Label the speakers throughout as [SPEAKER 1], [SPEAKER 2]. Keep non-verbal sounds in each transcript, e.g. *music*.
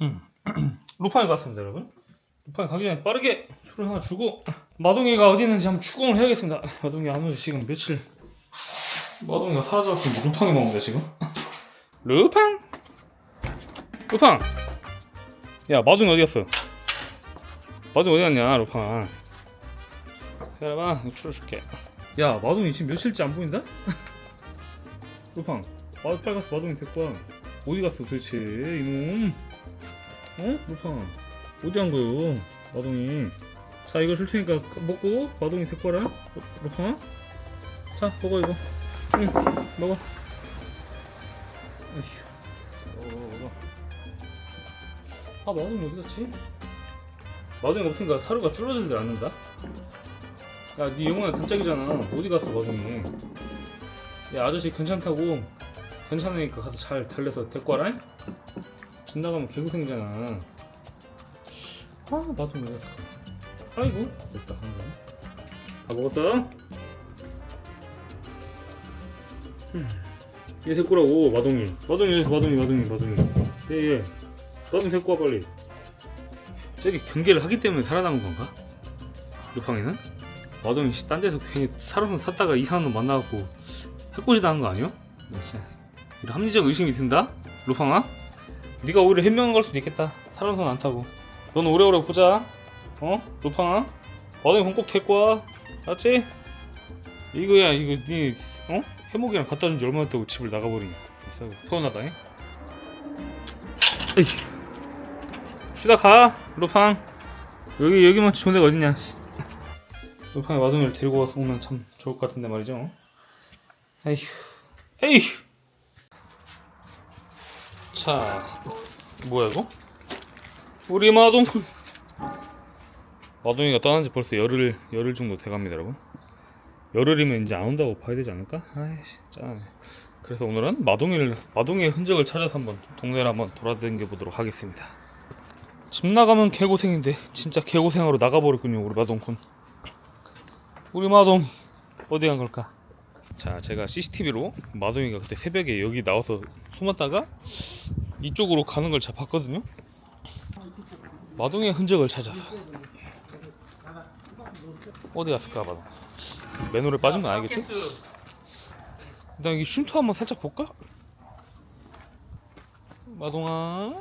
[SPEAKER 1] *clears throat* 루팡이 갔습니다 여러분. 루팡이 가기 전에 빠르게 술을 하나 주고 마동이가 어디 있는지 한번 추궁을 해야겠습니다. *laughs* 마동이 안 오지 지금 며칠 마동이가 사라져서 루팡이 먹는다 지금? *laughs* 루팡? 루팡! 야 마동이 어디 갔어? 마동이 어디 갔냐 루팡? 기다려봐 이거 추려줄게. 야 마동이 지금 며칠째 안 보인다? *laughs* 루팡 마, 가서 마동이 와 어디 갔어 도대체 이놈 어? 루팡 어디 간 거요? 마동이. 자 이거 줄 테니까 먹고 마동이 데리고 와라. 루- 루팡아 자 먹어 이거. 응 먹어. 어휴. 먹어 먹어 아 마동이 어디 갔지? 마동이 없으니까 사료가 줄어들질 않는다? 야네 영혼의 단짝이잖아. 어디 갔어 마동이? 야 아저씨 괜찮다고. 괜찮으니까 가서 잘 달래서 데리고 와라 집 나가면 개고생이잖아 아 나도 왜 했을까 아이고 됐다 한 거. 다 먹었어? 음. 얘 데리고 오라고 마동이 마동이 마동이 마동이 마동이 예예 마동이 데리고 와 빨리 저기 경계를 하기 때문에 살아남은 건가? 루팡이는? 마동이 씨, 딴 데서 괜히 살아서 탔다가 이상한 놈 만나갖고 해코지 당한 거 아니야? 나 진짜 이런 합리적 의심이 든다? 루팡아? 네가 오히려 현명한 걸 수도 있겠다 살아서 안 타고 넌 오래오래 보자 어? 루팡아? 마동이 그럼 꼭 데리고 와 알았지? 이거야 이거 네 어? 해목이랑 갖다 준 지 얼마나 됐다고 집을 나가버리냐 있어 서운하다 잉? 에이 쉬다 가 루팡 여기 여기만 좋은 데가 어딨냐 씨. 루팡이 마동이를 데리고 와서 오면 참 좋을 것 같은데 말이죠 에휴 에휴 자 뭐야 이거? 우리 마동군 마동이가 떠난 지 벌써 열흘 열흘 정도 돼갑니다 여러분 열흘이면 이제 안 온다고 봐야 되지 않을까? 아이씨 짠하네 그래서 오늘은 마동이를 마동이의 흔적을 찾아서 한번 동네를 한번 돌아다녀 보도록 하겠습니다 집 나가면 개고생인데 진짜 개고생으로 나가버렸군요 우리 마동군 우리 마동 어디 간 걸까? 자 제가 CCTV로 마동이가 그때 새벽에 여기 나와서 숨었다가 이쪽으로 가는 걸 제가 봤거든요. 마동의 흔적을 찾아서. 어디 갔을까 마동? 맨홀에 빠진 건 아니겠지? 일단 여기 쉼터 한번 살짝 볼까? 마동아.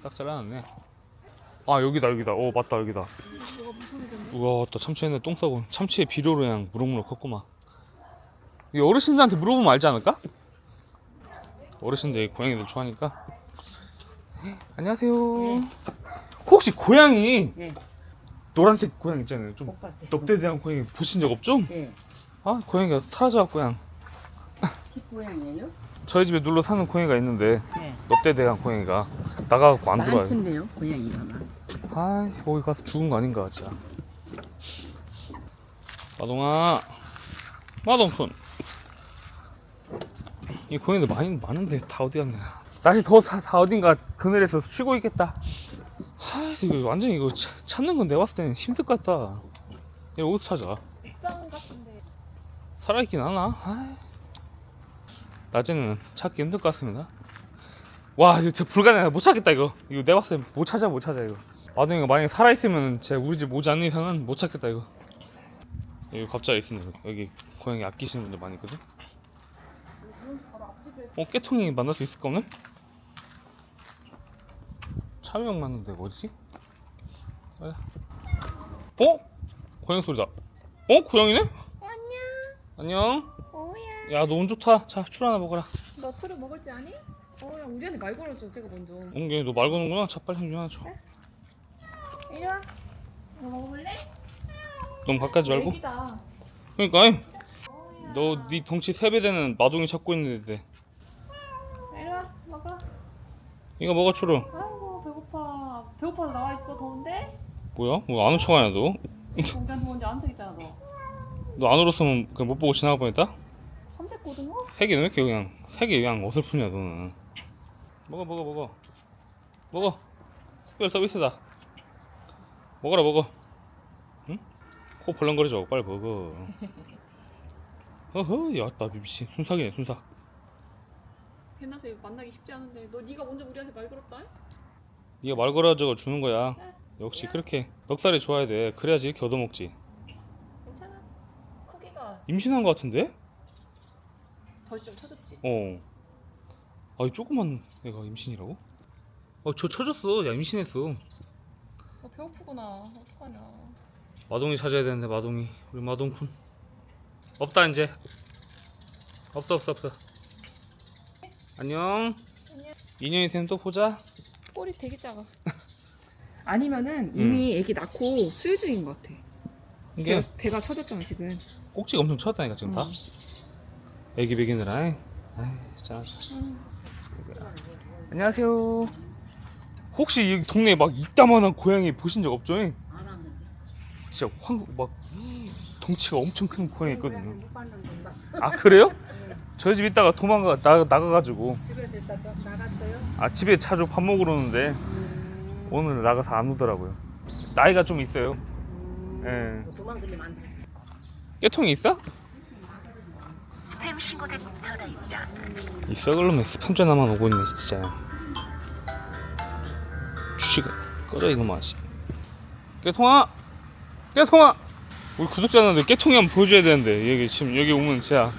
[SPEAKER 1] 딱 잘라놨네. 아 여기다 여기다. 어 맞다 여기다. 우와 또 참치에는 똥 싸고 참치의 비료로 그냥 무럭무럭 컸구만 이 어르신들한테 물어보면 알지 않을까? 어르신들 고양이들 좋아하니까 안녕하세요 혹시 고양이
[SPEAKER 2] 네.
[SPEAKER 1] 노란색 고양 이 있잖아요 좀
[SPEAKER 2] 못 봤어요.
[SPEAKER 1] 넉대대한 고양이 보신 적 없죠?
[SPEAKER 2] 예.
[SPEAKER 1] 아 고양이가 사라져갖고 그냥
[SPEAKER 2] 집 고양이에요?
[SPEAKER 1] 저희 집에 눌러 사는 고양이가 있는데
[SPEAKER 2] 네.
[SPEAKER 1] 넉대대한 고양이가 나가갖고 안 들어와요
[SPEAKER 2] 많던데요, 고양이가 막.
[SPEAKER 1] 아 거기 가서 죽은 거 아닌가 진짜 마동아 마동푼 이 고양이들 많이 많은데 다 어디 갔냐 날씨 더워서 다 어딘가 그늘에서 쉬고 있겠다 하 이거 완전 이거 차- 찾는 건 내가 봤을 때는 힘들 것 같다 이거 어디서 찾아
[SPEAKER 3] 옥상 같은데
[SPEAKER 1] 살아있긴 하나? 아이. 낮에는 찾기 힘들 것 같습니다. 와, 이거 진짜 불가능해. 못 찾겠다, 이거. 이거 내가 봤을 때 못 찾아, 못 찾아, 이거. 마동이가 만약에 살아있으면 진짜 우리 집 오지 않는 이상은 못 찾겠다, 이거. 여기 갑자기 있습니다. 여기 고양이 아끼시는 분들 많이 있거든? 어, 깨통이 만날 수 있을까, 오늘? 참여형 맞는데, 뭐지? 어? 고양이 소리다. 어? 고양이네?
[SPEAKER 3] 안녕
[SPEAKER 1] 안녕.
[SPEAKER 3] 어우야
[SPEAKER 1] 야, 너 운 좋다. 자, 술 하나 먹어라.
[SPEAKER 3] 너 술을 먹을지 아니? 어우야 우리한테 말 걸어줘 제가 먼저
[SPEAKER 1] 옹게 너말 거는구나. 자, 빨리 한주 하나 줘.
[SPEAKER 3] 이리 와 너 먹어볼래?
[SPEAKER 1] 너무 가까이 말고.
[SPEAKER 3] 애기다
[SPEAKER 1] 그러니까 너 네 덩치 3배 되는 마동이 찾고 있는데
[SPEAKER 3] 이리 와 먹어
[SPEAKER 1] 이거 먹어 추루.
[SPEAKER 3] 아이고 배고파 배고파서 나와 있어 더운데?
[SPEAKER 1] 뭐야? 뭐 안 훔쳐가냐 너?
[SPEAKER 3] 공기한테 먼저 앉아있잖아 너
[SPEAKER 1] 너 안 울었으면 그냥 못 보고 지나가 뻔했다?
[SPEAKER 3] 삼색 고등어?
[SPEAKER 1] 색이 왜 이렇게 그냥 색이 그냥 어설프냐 너는. 먹어 먹어 먹어. 먹어. 특별 서비스다. 먹어라 먹어. 응? 코 벌렁거리지 말고 빨리 먹어. *laughs* 어허 야나 미친 순삭이네 순삭.
[SPEAKER 3] 이거 만나기 쉽지 않은데 너 네가 먼저 우리한테 말 걸었다?
[SPEAKER 1] 네가 말 걸어가지고 주는 거야 역시 그렇게 넉살이 좋아야 돼 그래야지 이렇게 얻어먹지
[SPEAKER 3] 괜찮아. 크기가
[SPEAKER 1] 임신한 거 같은데?
[SPEAKER 3] 덜 좀 쳐줬지.
[SPEAKER 1] 어. 아, 이 조그만 애가 임신이라고? 어, 저 쳐졌어. 야, 임신했어.
[SPEAKER 3] 어, 배고프구나. 어떡하냐.
[SPEAKER 1] 마동이 찾아야 되는데 마동이. 우리 마동쿤. 없다 이제. 없어 없어 없어. 안녕.
[SPEAKER 3] 안녕.
[SPEAKER 1] 인연이 되면 또 보자.
[SPEAKER 3] 꼬리 되게 작아. *laughs* 아니면은 이미 애기 낳고 수유 중인 것 같아.
[SPEAKER 1] 이게
[SPEAKER 3] 배가 쳐졌잖아 지금.
[SPEAKER 1] 꼭지가 엄청 쳐졌다니까 지금 다.
[SPEAKER 3] 음.
[SPEAKER 1] 애기 베기느라. 아이, 진짜. 안녕하세요. 혹시 이 동네에 막 이따만한 고양이 보신 적 없죠? 진짜 황막 덩치가 엄청 큰 고양이 있거든요.
[SPEAKER 2] 못 봤는데 봤어.
[SPEAKER 1] 아 그래요? *laughs* 저희 집 있다가 도망가 나, 나가가지고
[SPEAKER 2] 집에서 있다 가 나갔어요.
[SPEAKER 1] 아 집에 자주 밥 먹으러 오는데
[SPEAKER 2] 음,
[SPEAKER 1] 오늘 나가서 안 오더라고요. 나이가 좀 있어요.
[SPEAKER 2] 음,
[SPEAKER 1] 예.
[SPEAKER 2] 도망들리면 안 되지.
[SPEAKER 1] 깨통이 있어?
[SPEAKER 4] 스팸 신고된 전화입니다.
[SPEAKER 1] 이 썩을놈의 스팸 전화만 오고 있네 진짜. 주식 꺼져 이놈아 씨. 깨통아, 깨통아. 우리 구독자님들 깨통이 한번 보여줘야 되는데 여기 지금 여기 오면 진짜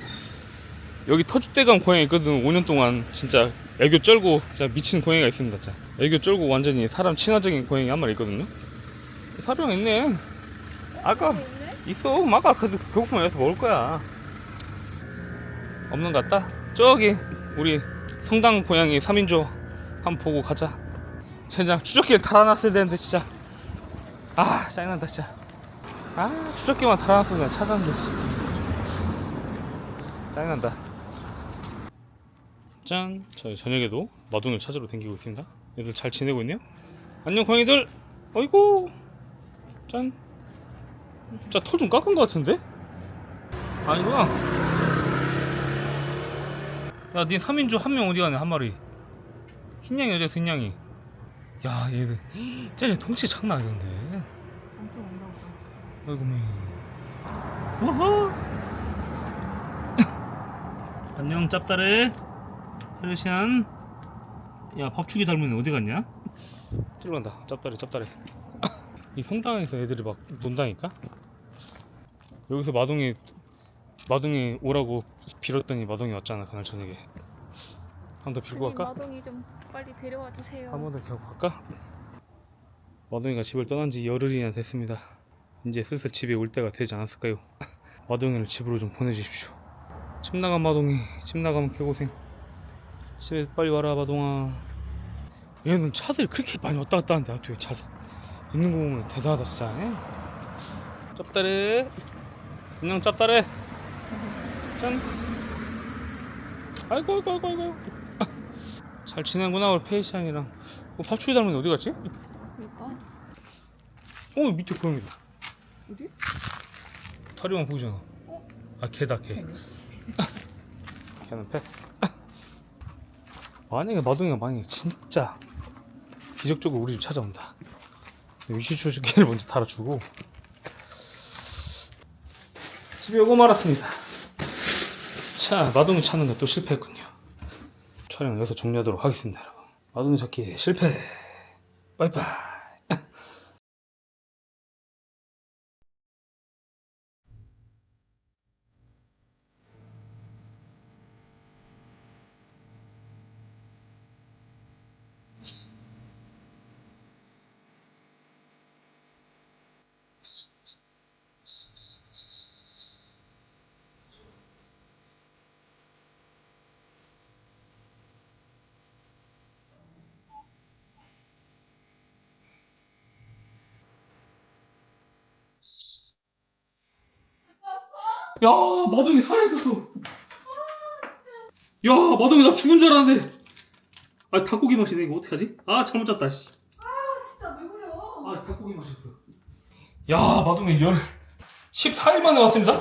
[SPEAKER 1] 여기 터줏대감 고양이 있거든. 5년 동안 진짜 애교 쩔고 진짜 미친 고양이가 있습니다 진짜. 애교 쩔고 완전히 사람 친화적인 고양이 한 마리 있거든요. 사령 있네. 아까 있어. 아까 그 배고프면 여기서 먹을 거야. 없는 것 같다. 저기 우리 성당 고양이 3인조 한번 보고 가자. 젠장 추적기를 달아놨어야 되는데 진짜. 아 짜증난다 진짜 아 추적기만 달아놨으면 찾았는데 씨. 짜증난다. 짠. 저희 저녁에도 마돈을 찾으러 다니고 있습니다. 얘들 잘 지내고 있네요. 안녕 고양이들. 어이구. 짠. 진짜 털좀 깎은 것 같은데? 아니구나. 야니 3인조 한 명 어디 가냐 한 마리. 흰양이 어디 갔어 흰양이? 야 얘들. 쟤네 덩치 장난 아니던데. 아이고 매 우후 *laughs* 안녕 짭따레 헤르시안 야 밥추기 닮은 애 어디 갔냐? 찔러 간다 짭따레 짭따레 *coughs* 이 성당에서 애들이 막 논다니까 여기서 마동이 마동이 오라고 빌었더니 마동이 왔잖아 그날 저녁에 한 번 더 빌고
[SPEAKER 3] 선생님,
[SPEAKER 1] 갈까?
[SPEAKER 3] 마동이 좀 빨리 데려와 주세요.
[SPEAKER 1] 한 번더 겨고 갈까? 마동이가 집을 떠난 지 열흘이나 됐습니다. 이제 슬슬 집에 올 때가 되지 않았을까요? *laughs* 마동이를 집으로 좀 보내주십시오. 집 나간 마동이, 집 나가면 개고생. 집에 빨리 와라 마동아. 얘는 차들이 그렇게 많이 왔다 갔다 하는데 어떻게 잘 사? 있는 거 보면 대단하다 진짜. 에? 짭따레. 안녕 짭따레. 짠. 아이고 아이고 아이고 아이고. *laughs* 잘 지내는구나 우리 페이시안이랑 어, 밥추기 닮은 애 어디 갔지?
[SPEAKER 3] 그러니까
[SPEAKER 1] 어 밑에 고양이다
[SPEAKER 3] 어디?
[SPEAKER 1] 다리만 보이잖아.
[SPEAKER 3] 어?
[SPEAKER 1] 아 개다 개. 걔는 *laughs* 패스. 만약에 마동이가 만약에 진짜 기적적으로 우리 집 찾아온다. 위시추기를 먼저 달아주고. 집에 오고 말았습니다. 자 마동이 찾는 거또 실패했군요. 촬영 여기서 종료하도록 하겠습니다 여러분. 마동이 찾기 실패. 빠이빠이 야 마동이 살아있었어 야 마동이 나 죽은 줄 알았는데 아 닭고기 맛이네 이거 어떡하지? 아 잘못 잤다 씨.
[SPEAKER 3] 진짜 왜 그래?
[SPEAKER 1] 아 닭고기 맛있어 야 마동이 열 14일 만에 왔습니다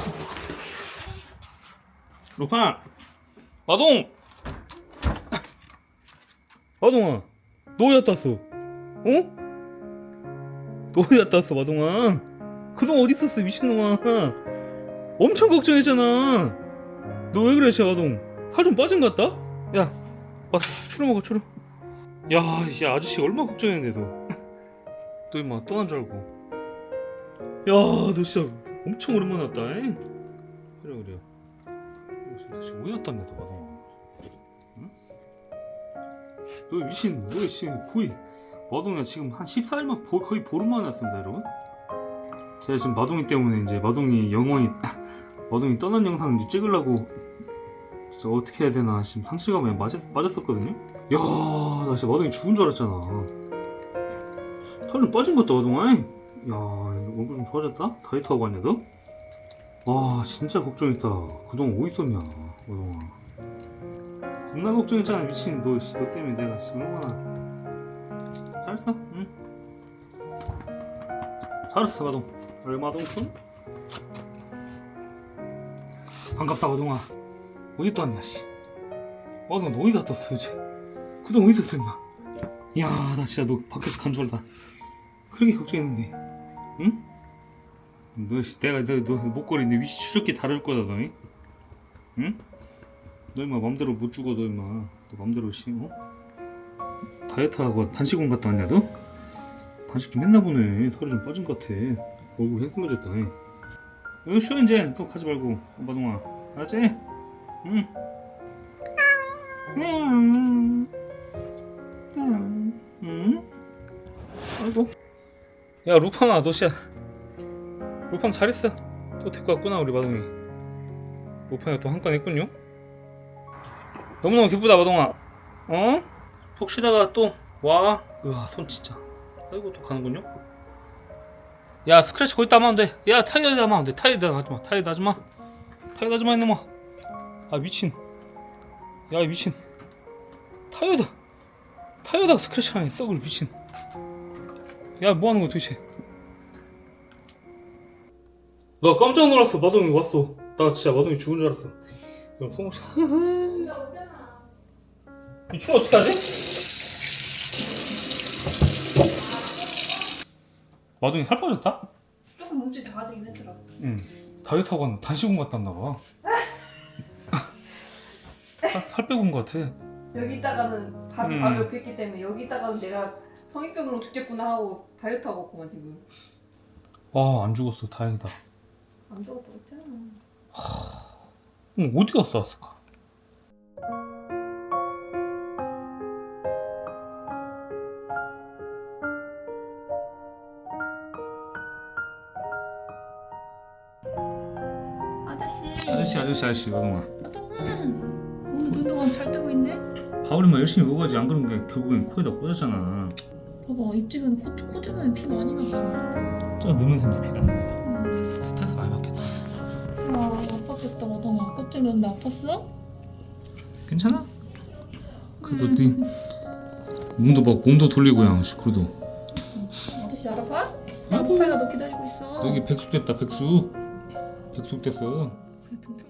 [SPEAKER 1] 루팡 마동 마동아 너 어디 갔다 왔어? 어? 너 어디 갔다 왔어 마동아 그동안 어디 있었어 미친놈아 엄청 걱정했잖아 너 왜 그래 쟤 마동 살 좀 빠진 것 같다? 야 와서 추루 먹어 추루 야, 이 아저씨 얼마나 걱정했는데 너. *laughs* 너 임마 떠난 줄 알고. 야, 너 진짜 엄청 오랜만에 왔다. 잉? 그래 그래. 너 진짜 어디 갔다며 너. 응? 너 미친 너 지금 거의 마동이가 지금 한 14일만 보, 거의 보름 만에 왔습니다 여러분. 제가 지금 마동이 때문에 이제 마동이 영원히 마동이 떠난 영상 이제 찍으려고 진짜 어떻게 해야 되나 지금 상실감에 맞았, 맞았었거든요. 야, 나 진짜 마동이 죽은 줄 알았잖아. 살좀 빠진 것 같다, 마동아. 야, 얼굴 좀 좋아졌다? 다이어트 하고 왔냐, 너? 와, 진짜 걱정했다. 그동안 어디 있었냐, 마동아. 겁나 걱정했잖아, 미친. 너, 씨, 너 때문에 내가 지금 얼마나. 잘했어? 응? 잘했어, 마동. 마동군? 반갑다, 마동아. 어디 또 왔냐, 씨. 마동, 너 어디 갔다 왔어, 도대체? 그동안 어디 있었어, 임마? 야, 나 진짜 너 밖에서 간 줄 알다. 그렇게 걱정했는데, 응? 너, 씨, 내가 너, 너 목걸이 내 위치 추적기 다룰 거다, 너, 응? 너 임마 맘대로 못 죽어, 너 임마. 너 맘대로 씨, 어? 다이어트하고 단식원 갔다 왔냐, 너? 단식 좀 했나 보네. 살이 좀 빠진 것 같아. 얼굴 핸스머졌다. 여기 쉬어, 이제. 또 가지 말고, 마동아. 알았지? 응. 응. 응. 응? 아이고. 야, 루팡아, 너 진짜. 루팡 잘했어. 또 데리고 왔구나, 우리 마동이. 루팡이가 또 한건 했군요. 너무너무 기쁘다, 마동아. 어? 푹 쉬다가 또 와. 으아, 손 진짜. 아이고, 또 가는군요. 야, 스크래치 거기 따면 안 돼. 야, 타이어에다 하면 안 돼. 타이어에다 하지 마. 타이어에다 하지 마. 타이어에다 하지 마, 이놈아. 아, 미친. 야, 이 미친. 타이어다. 타이어다 스크래치 하네 썩을 미친 야 뭐하는 거야 도대체 나 깜짝 놀랐어 마동이 왔어 나 진짜 마동이 죽은 줄 알았어 그럼 송씨 이춤 어떻게 하지? 마동이 살 빠졌다?
[SPEAKER 3] 조금 몸집이 작아지긴 했더라.
[SPEAKER 1] 응 다이어트하고 왔는데 단식원 갔다 왔나봐 *laughs* 살, 살 빼고 온 것 같아
[SPEAKER 3] 여기 있다가는 밥,
[SPEAKER 1] 음.
[SPEAKER 3] 밥이 있기 때문에 여기 있다가는 내가 성인병으로 죽겠구나 하고 다이어트 하고 왔구만 지금.
[SPEAKER 1] 아안 죽었어 다행이다
[SPEAKER 3] 안 죽었다고 했잖아.
[SPEAKER 1] 음, 어디 갔어 왔을까?
[SPEAKER 3] 아저씨.
[SPEAKER 1] 아저씨 마동아
[SPEAKER 3] 아동아. 오늘 눈동안 잘 뜨고 있네.
[SPEAKER 1] 밥을 만 열심히 먹어야지 안 그런 게 결국엔 코에다 꽂았잖아
[SPEAKER 3] 봐봐 입 주변에 코, 코 주변에 피 많이 났어.
[SPEAKER 1] 저 넣으면 생기 피다
[SPEAKER 3] 음.
[SPEAKER 1] 스트레스 많이 받겠다
[SPEAKER 3] 와 아팠겠다 마동아. 껍질 넣는데 아팠어?
[SPEAKER 1] 괜찮아? 그래도 네 몸도 막 몸도 돌리고 양 그래도
[SPEAKER 3] 아저씨 알아봐?
[SPEAKER 1] 아이고.
[SPEAKER 3] 아파이가 너 기다리고 있어.
[SPEAKER 1] 여기 백숙 됐다 백숙 백숙 됐어
[SPEAKER 3] 등탕도